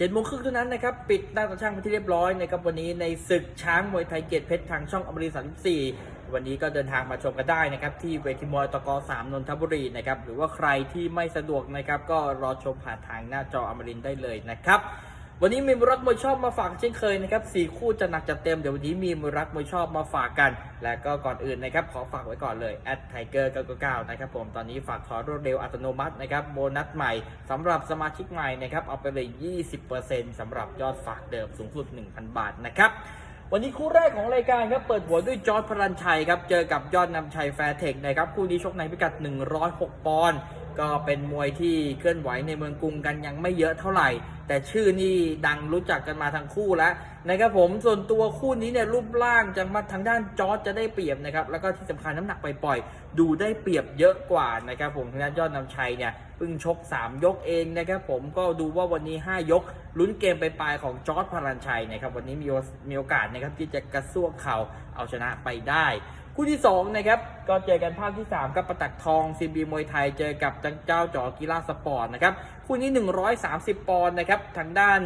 เจ็ดโมงครึ่งเท่านั้นนะครับ ปิดตั้งแต่ช่างไปนที่เรียบร้อยนะครับวันนี้ในศึกช้างมวยไทยเกียรติเพชรทางช่องอมรินทร์34วันนี้ก็เดินทางมาชมกันได้นะครับ ที่เวทีมวยตกสามนนทบุรีนะครับหรือว่าใครที่ไม่สะดวกนะครับ ก็รอชมผ่านทางหน้าจออมรินได้เลยนะครับ วันนี้มีมรักมวยชอบมาฝากเช่นเคยนะครับสี่คู่จะหนักจะเต็มเดี๋ยววันนี้มีมรักมวยชอบมาฝากกัน และก็ก่อนอื่นนะครับขอฝากไว้ก่อนเลยแอดไทเกอร์999นะครับผมตอนนี้ฝากถอนรวดเร็วอัตโนมัตินะครับโบนัสใหม่สำหรับสมาชิกใหม่นะครับเอาไปเลย 20%สำหรับยอดฝากเดิมสูงสุด 1,000 บาทนะครับวันนี้คู่แรกของรายการครับเปิดหัวด้วยจอร์ดพลันชัยครับเจอกับยอดนำชัยแฟร์เทคนะครับคู่นี้ชกในพิกัด 106 ปอนด์ ก็เป็นมวยที่เคลื่อนไหวในเมืองกรุงกันยังไม่เยอะเท่าไหร่ แต่ชื่อนี่ดังรู้จักกันมาทั้งคู่แล้วนะครับผมส่วนตัวคู่นี้เนี่ยรูปร่างจะมาทางด้านจอร์ดจะได้เปรียบนะครับแล้วก็ที่สำคัญน้ำหนักไปปล่อยดูได้เปรียบเยอะกว่านะครับผมทางด้านยอดนำชัยเนี่ยเพิ่งชก 3 ยกเองนะครับผมก็ดูว่าวันนี้ 5 ยกลุ้นเกมไปปลายของจอร์ดพลันชัยนะครับวันนี้มีมีโอกาสนะครับที่จะกระซวกเข่าเอาชนะไปได้คู่ที่2นะครับก็เจอกันภาคที่3กับประตักทองซีบีมวยไทยเจอกับจังเจ้าจอกีฬาสปอร์ตนะครับคู่นี้ 130 ปอนด์นะครับทางด้าน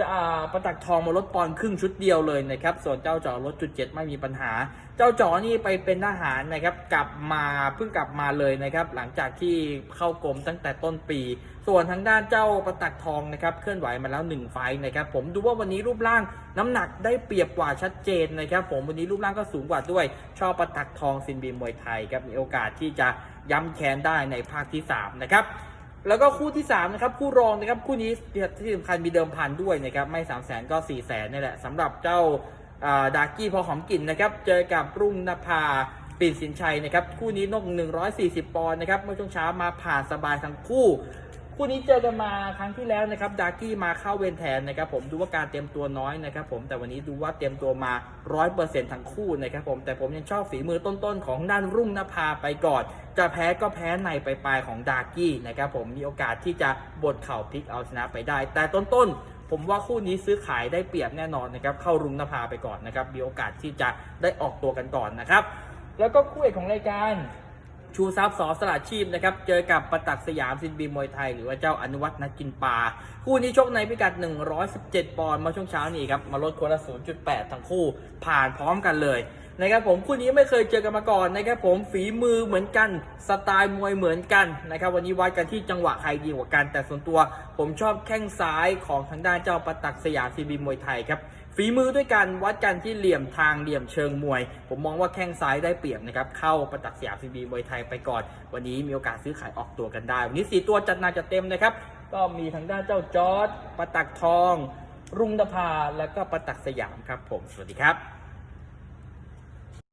จะประตักทองมาลดปอนครึ่งชุดเดียวเลยนะครับ ส่วนเจ้าจ๋อลดจุดเจ็ดไม่มีปัญหา เจ้าจ๋อนี่ไปเป็นทหารนะครับ กลับมาเพิ่งกลับมาเลยนะครับ หลังจากที่เข้ากรมตั้งแต่ต้นปี ส่วนทางด้านเจ้าประตักทองนะครับ เคลื่อนไหวมาแล้ว1ไฟนะครับ ผมดูว่าวันนี้รูปร่างน้ำหนักได้เปรียบกว่าชัดเจนนะครับ ผมวันนี้รูปร่างก็สูงกว่าด้วย ชอบประตักทองซินบีมวยไทยครับ มีโอกาสที่จะย้ำแค้นได้ในภาคที่สามนะครับ แล้วก็คู่ที่3นะครับคู่รองนะครับคู่นี้ที่สำคัญมีเดิมพันด้วยนะครับไม่3 0 0แสนก็4 0 0แสนนี่แหละสำหรับเจ้าดากี้พอหอมกลิ่นนะครับเจอกับรุ่งนภาปิ่นสินชัยนะครับคู่นี้นก 140 ปอนด์นะครับเมื่อช่วงเช้ามาผ่านสบายทั้งคู่ คู่นี้เจอกันมาครั้งที่แล้วนะครับดาร์กี้มาเข้าเวรแทนนะครับผมดูว่าการเตรียมตัวน้อยนะครับผมแต่วันนี้ดูว่าเตรียมตัวมา100%ทั้งคู่นะครับผมแต่ผมยังชอบฝีมือต้นๆ ของด้านรุ่งนภาไปก่อนจะแพ้ก็แพ้ในปลายๆของดาร์กี้นะครับผมมีโอกาสที่จะบดเข่าพลิกเอาชนะไปได้ แต่ต้นๆ ผมว่าคู่นี้ซื้อขายได้เปรียบแน่นอนนะครับเข้ารุ่งนภาไปก่อนนะครับมีโอกาสที่จะได้ออกตัวกันก่อนนะครับแล้วก็คู่เอกของรายการ ชูทรัพย์สอสละชีพนะครับ เจอกับประตักสยามซินบีมวยไทย หรือว่าเจ้าอนุวัฒน์นักกินปลา คู่นี้ชกในพิกัด 117 ปอนด์มาช่วงเช้านี้ครับ มาลดคนละ 0.8 ทั้งคู่ผ่านพร้อมกันเลยนะครับผมคู่นี้ไม่เคยเจอกันมาก่อนนะครับผมฝีมือเหมือนกันสไตล์มวยเหมือนกันนะครับวันนี้วัดกันที่จังหวะใครดีกว่ากัน แต่ส่วนตัวผมชอบแข้งซ้ายของทางด้านเจ้าประตักสยามซินบีมวยไทยครับ ฝีมือด้วยกันวัดกันที่เหลี่ยมทางเหลี่ยมเชิงมวย ผมมองว่าแข้งซ้ายได้เปรียบนะครับ เข้าประจักสยามซีบีมวยไทยไปก่อน วันนี้มีโอกาสซื้อขายออกตัวกันได้ วันนี้สีตัวจัดหนักจัดเต็มนะครับ ก็มีทางด้านเจ้าจอร์ดประตักทอง รุ่งดภา และก็ประตักสยามครับผม สวัสดีครับ